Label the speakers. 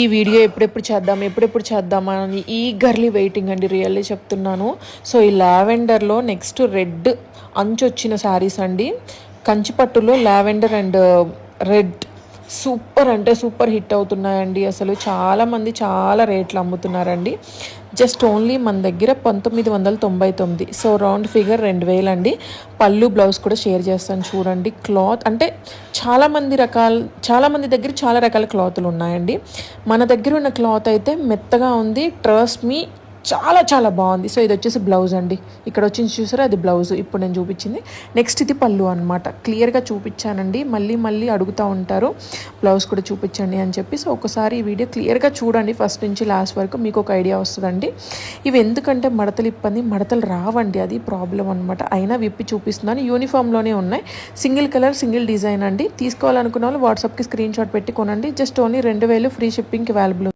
Speaker 1: ఈ వీడియో ఎప్పుడెప్పుడు చేద్దాం ఎప్పుడెప్పుడు చేద్దామా అని ఈగర్లీ వెయిటింగ్ అండి రియల్లీ చెప్తున్నాను. సో ఈ లావెండర్లో నెక్స్ట్ రెడ్ అంచు వచ్చిన శారీస్ అండి. కంచిపట్టులో లావెండర్ అండ్ రెడ్ సూపర్ అంటే సూపర్ హిట్ అవుతున్నాయండి. అసలు చాలామంది చాలా రేట్లు అమ్ముతున్నారండి. జస్ట్ ఓన్లీ మన దగ్గర పంతొమ్మిది వందల తొంభై తొమ్మిది. సో రౌండ్ ఫిగర్ రెండు వేలు అండి. పళ్ళు బ్లౌజ్ కూడా షేర్ చేస్తాను చూడండి. క్లాత్ అంటే చాలామంది రకాల చాలామంది దగ్గర చాలా రకాల క్లాతులు ఉన్నాయండి. మన దగ్గర ఉన్న క్లాత్ అయితే మెత్తగా ఉంది. ట్రస్ట్ మీ చాలా చాలా బాగుంది. సో ఇది వచ్చేసి బ్లౌజ్ అండి. ఇక్కడ వచ్చి చూసారా? అది బ్లౌజ్. ఇప్పుడు నేను చూపించింది. నెక్స్ట్ ఇది పళ్ళు అనమాట క్లియర్గా చూపించానండి. మళ్ళీ మళ్ళీ అడుగుతూ ఉంటారు. బ్లౌజ్ కూడా చూపించండి అని చెప్పి. సో ఒకసారి ఈ వీడియో క్లియర్గా చూడండి. ఫస్ట్ నుంచి లాస్ట్ వరకు మీకు ఒక ఐడియా వస్తుందండి. ఇవి ఎందుకంటే మడతలు ఇప్పంది మడతలు రావండి. అది ప్రాబ్లం అనమాట అయినా విప్పి చూపిస్తున్నాను. యూనిఫామ్లోనే ఉన్నాయి. సింగిల్ కలర్ సింగిల్ డిజైన్ అండి. తీసుకోవాలనుకున్న వాళ్ళు వాట్సాప్కి స్క్రీన్ షాట్ పెట్టి కొనండి. జస్ట్ ఓన్లీ రెండు వేలు ఫ్రీ షిప్పింగ్కి అవైలబుల్